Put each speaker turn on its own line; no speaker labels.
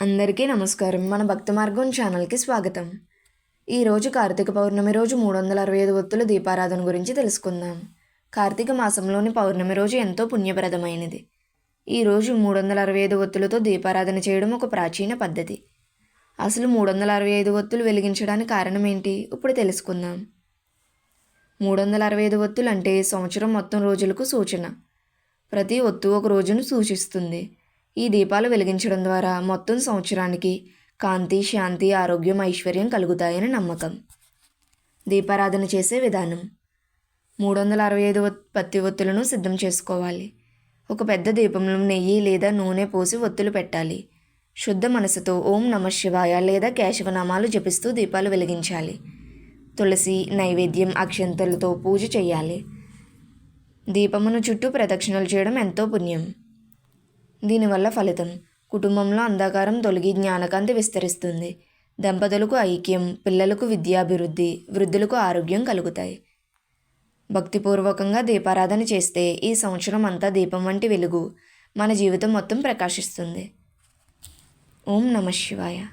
అందరికీ నమస్కారం. మన భక్త మార్గం ఛానల్కి స్వాగతం. ఈరోజు కార్తీక పౌర్ణమి రోజు మూడు వందల అరవై ఐదు ఒత్తుల దీపారాధన గురించి తెలుసుకుందాం. కార్తీక మాసంలోని పౌర్ణమి రోజు ఎంతో పుణ్యప్రదమైనది. ఈరోజు మూడు వందల అరవై ఐదు ఒత్తులతో దీపారాధన చేయడం ఒక ప్రాచీన పద్ధతి. అసలు మూడు వందల అరవై ఐదు ఒత్తులు వెలిగించడానికి కారణం ఏంటి? ఇప్పుడు తెలుసుకుందాం. మూడు వందల అరవై ఐదు ఒత్తులు అంటే సంవత్సరం మొత్తం రోజులకు సూచన. ప్రతి ఒత్తు ఒక రోజును సూచిస్తుంది. ఈ దీపాలు వెలిగించడం ద్వారా మొత్తం సంవత్సరానికి కాంతి శాంతి ఆరోగ్యం ఐశ్వర్యం కలుగుతాయని నమ్మకం. దీపారాధన చేసే విధానం. మూడు వందల అరవై ఐదు పత్తి ఒత్తులను సిద్ధం చేసుకోవాలి. ఒక పెద్ద దీపంలో నెయ్యి లేదా నూనె పోసి ఒత్తులు పెట్టాలి. శుద్ధ మనసుతో ఓం నమ శివాయ లేదా కేశవనామాలు జపిస్తూ దీపాలు వెలిగించాలి. తులసి నైవేద్యం అక్షంతలతో పూజ చేయాలి. దీపమును చుట్టూ ప్రదక్షిణలు చేయడం ఎంతో పుణ్యం. దీనివల్ల ఫలితం కుటుంబంలో అంధకారం తొలగి జ్ఞానకాంతి విస్తరిస్తుంది. దంపతులకు ఐక్యం పిల్లలకు విద్యాభివృద్ధి వృద్ధులకు ఆరోగ్యం కలుగుతాయి. భక్తిపూర్వకంగా దీపారాధన చేస్తే ఈ సంవత్సరం అంతా దీపం వంటి వెలుగు మన జీవితం మొత్తం ప్రకాశిస్తుంది. ఓం నమ శివాయ.